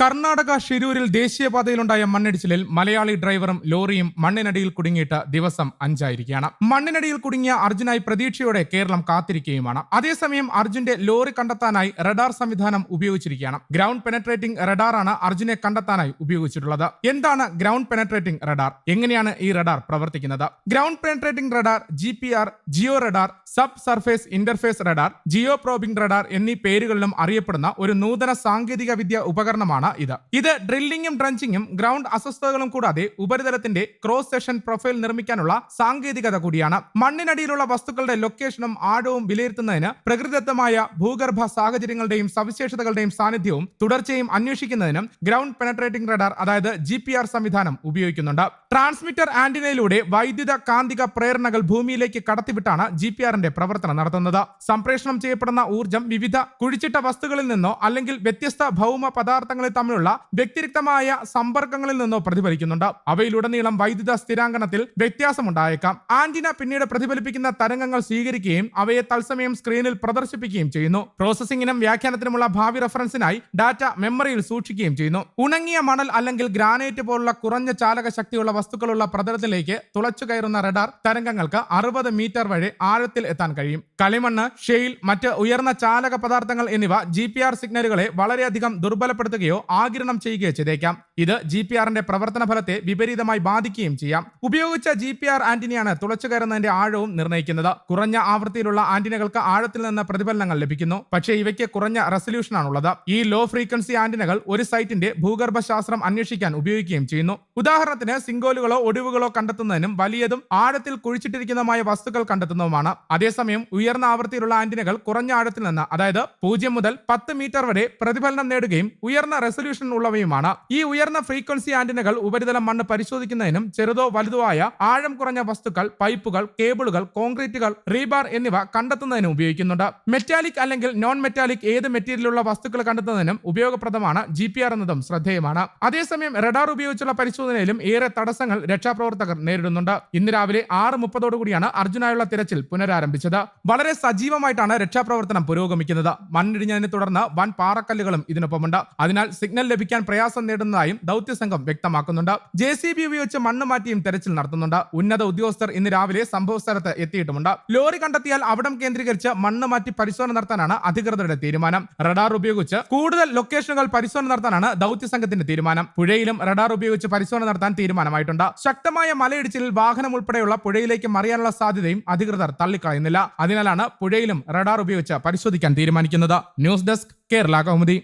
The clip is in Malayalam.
കർണാടക ഷിരൂരിൽ ദേശീയപാതയിലുണ്ടായ മണ്ണിടിച്ചിലിൽ മലയാളി ഡ്രൈവറും ലോറിയും മണ്ണിനടിയിൽ കുടുങ്ങിയിട്ട് ദിവസം അഞ്ചായിരിക്കുകയാണ്. മണ്ണിനടിയിൽ കുടുങ്ങിയ അർജുനായി പ്രതീക്ഷയോടെ കേരളം കാത്തിരിക്കുകയുമാണ്. അതേസമയം അർജുന്റെ ലോറി കണ്ടെത്താനായി റഡാർ സംവിധാനം ഉപയോഗിച്ചിരിക്കുകയാണ്. ഗ്രൗണ്ട് പെനട്രേറ്റിംഗ് റഡാറാണ് അർജുനെ കണ്ടെത്താനായി ഉപയോഗിച്ചിട്ടുള്ളത്. എന്താണ് ഗ്രൗണ്ട് പെനട്രേറ്റിംഗ് റഡാർ? എങ്ങനെയാണ് ഈ റഡാർ പ്രവർത്തിക്കുന്നത്? Ground penetrating radar G P R geo radar subsurface interface radar geo probing radar എന്നീ പേരുകളിലും അറിയപ്പെടുന്ന ഒരു നൂതന സാങ്കേതിക വിദ്യ ഉപകരണമാണ് ഇത്. ഇത് ഡ്രില്ലിങ്ങും ഡ്രഞ്ചിങ്ങും ഗ്രൗണ്ട് അസ്വസ്ഥതകളും കൂടാതെ ഉപരിതലത്തിന്റെ ക്രോസ് സെക്ഷൻ പ്രൊഫൈൽ നിർമ്മിക്കാനുള്ള സാങ്കേതികത കൂടിയാണ്. മണ്ണിനടിയിലുള്ള വസ്തുക്കളുടെ ലൊക്കേഷനും ആഴവും വിലയിരുത്തുന്നതിന് പ്രകൃതിദത്തമായ ഭൂഗർഭ സാഹചര്യങ്ങളുടെയും സവിശേഷതകളുടെയും സാന്നിധ്യവും തുടർച്ചയും അന്വേഷിക്കുന്നതിനും ഗ്രൗണ്ട് പെനട്രേറ്റിംഗ് റഡാർ അതായത് ജി പി ആർ സംവിധാനം ഉപയോഗിക്കുന്നുണ്ട്. ട്രാൻസ്മിറ്റർ ആന്റിനയിലൂടെ വൈദ്യുത കാന്തിക പ്രേരണകൾ ഭൂമിയിലേക്ക് കടത്തിവിട്ടാണ് ജി പി ആറിന്റെ പ്രവർത്തനം നടത്തുന്നത്. സംപ്രേഷണം ചെയ്യപ്പെടുന്ന ഊർജം വിവിധ കുഴിച്ചിട്ട വസ്തുക്കളിൽ നിന്നോ അല്ലെങ്കിൽ വ്യത്യസ്ത ഭൗമ പദാർത്ഥങ്ങളിൽ തമ്മിലുള്ള വ്യതിരിക്തമായ സമ്പർക്കങ്ങളിൽ നിന്നോ പ്രതിഫലിക്കുന്നുണ്ട്. അവയിലുടനീളം വൈദ്യുത സ്ഥിരാങ്കണത്തിൽ വ്യത്യാസമുണ്ടായേക്കാം. ആന്റിന പിന്നീട് പ്രതിഫലിപ്പിക്കുന്ന തരംഗങ്ങൾ സ്വീകരിക്കുകയും അവയെ തത്സമയം സ്ക്രീനിൽ പ്രദർശിപ്പിക്കുകയും ചെയ്യുന്നു. പ്രോസസ്സിംഗിനും വ്യാഖ്യാനത്തിനുമുള്ള ഭാവി റഫറൻസിനായി ഡാറ്റ മെമ്മറിയിൽ സൂക്ഷിക്കുകയും ചെയ്യുന്നു. ഉണങ്ങിയ മണൽ അല്ലെങ്കിൽ ഗ്രാനൈറ്റ് പോലുള്ള കുറഞ്ഞ ചാലക ശക്തിയുള്ള വസ്തുക്കളുള്ള പ്രതലത്തിലേക്ക് തുളച്ചു കയറുന്ന റഡാർ തരംഗങ്ങൾക്ക് അറുപത് മീറ്റർ വരെ ആഴത്തിൽ എത്താൻ കഴിയും. കളിമണ്ണ് ഷെയിൽ മറ്റ് ഉയർന്ന ചാലക പദാർത്ഥങ്ങൾ എന്നിവ ജി പി ആർ സിഗ്നലുകളെ വളരെയധികം ദുർബലപ്പെടുത്തുകയോ ആകിരണം ചെയ്യുകയോ ചെയ്തേക്കാം. ഇത് ജി പി ആറിന്റെ പ്രവർത്തന ഫലത്തെ വിപരീതമായി ബാധിക്കുകയും ചെയ്യാം. ഉപയോഗിച്ച ജി പി ആർ ആന്റിനയാണ് തുളച്ചു കയറുന്നതിന്റെ ആഴവും നിർണയിക്കുന്നത്. കുറഞ്ഞ ആവൃത്തിയിലുള്ള ആന്റിനകൾക്ക് ആഴത്തിൽ നിന്ന് പ്രതിഫലനങ്ങൾ ലഭിക്കുന്നു. പക്ഷേ ഇവയ്ക്ക് കുറഞ്ഞ റെസൊല്യൂഷനാണുള്ളത് ഈ ലോ ഫ്രീക്വൻസി ആന്റിനകൾ ഒരു സൈറ്റിന്റെ ഭൂഗർഭശാസ്ത്രം അന്വേഷിക്കാൻ ഉപയോഗിക്കുകയും ചെയ്യുന്നു. ഉദാഹരണത്തിന് സിംഗോലുകളോ ഒടിവുകളോ കണ്ടെത്തുന്നതിനും വലിയതും ആഴത്തിൽ കുഴിച്ചിട്ടിരിക്കുന്നതുമായ വസ്തുക്കൾ കണ്ടെത്തുന്നതുമാണ്. അതേസമയം ഉയർന്ന ആവൃത്തിയിലുള്ള ആന്റിനകൾ കുറഞ്ഞ ആഴത്തിൽ നിന്ന് അതായത് പൂജ്യം മുതൽ പത്ത് മീറ്റർ വരെ പ്രതിഫലനം നേടുകയും ഉയർന്ന റെസൊല്യൂഷൻ ഉള്ളവയുമാണ് ഈ ഉയർന്ന ഫ്രീക്വൻസി ആന്റിനകൾ ഉപരിതല മണ്ണ് പരിശോധിക്കുന്നതിനും ചെറുതോ വലുതോ ആയ ആഴം കുറഞ്ഞ വസ്തുക്കൾ പൈപ്പുകൾ കേബിളുകൾ കോൺക്രീറ്റുകൾ റീബാർ എന്നിവ കണ്ടെത്തുന്നതിനും ഉപയോഗിക്കുന്നുണ്ട്. മെറ്റാലിക് അല്ലെങ്കിൽ നോൺ മെറ്റാലിക് ഏത് മെറ്റീരിയലുള്ള വസ്തുക്കൾ കണ്ടെത്തുന്നതിനും ഉപയോഗപ്രദമാണ് ജി പി ആർ എന്നതും ശ്രദ്ധേയമാണ്. അതേസമയം റഡാർ ഉപയോഗിച്ചുള്ള പരിശോധനയിലും ഏറെ തടസ്സങ്ങൾ രക്ഷാപ്രവർത്തകർ നേരിടുന്നുണ്ട്. ഇന്ന് രാവിലെ ആറ് മുപ്പതോടുകൂടിയാണ് അർജുനായുള്ള തിരച്ചിൽ പുനരാരംഭിച്ചത്. വളരെ സജീവമായിട്ടാണ് രക്ഷാപ്രവർത്തനം പുരോഗമിക്കുന്നത്. മണ്ണിടിഞ്ഞതിനെ തുടർന്ന് വൻ പാറക്കല്ലുകളും ഇതിനൊപ്പമുണ്ട്. അതിനാൽ സിഗ്നൽ ലഭിക്കാൻ പ്രയാസം നേടുന്നതായും ദൗത്യസംഘം വ്യക്തമാക്കുന്നുണ്ട്. ജെ സി ബി ഉപയോഗിച്ച് മണ്ണ് മാറ്റിയും തെരച്ചിൽ നടത്തുന്നുണ്ട്. ഉന്നത ഉദ്യോഗസ്ഥർ ഇന്ന് രാവിലെ സംഭവ സ്ഥലത്ത് എത്തിയിട്ടുമുണ്ട്. ലോറി കണ്ടെത്തിയാൽ അവിടം കേന്ദ്രീകരിച്ച് മണ്ണ് മാറ്റി പരിശോധന നടത്താനാണ് അധികൃതരുടെ തീരുമാനം. റഡാർ ഉപയോഗിച്ച് കൂടുതൽ ലൊക്കേഷനുകൾ പരിശോധന നടത്താനാണ് ദൗത്യസംഘത്തിന്റെ തീരുമാനം. പുഴയിലും റഡാർ ഉപയോഗിച്ച് പരിശോധന നടത്താൻ തീരുമാനമായിട്ടുണ്ട്. ശക്തമായ മലയിടിച്ചിലിൽ വാഹനം ഉൾപ്പെടെയുള്ള പുഴയിലേക്ക് മറിയാനുള്ള സാധ്യതയും അധികൃതർ തള്ളിക്കളയുന്നില്ല. അതിനാലാണ് പുഴയിലും റഡാർ ഉപയോഗിച്ച് പരിശോധിക്കാൻ തീരുമാനിക്കുന്നത്. News desk Kerala Kaumudi.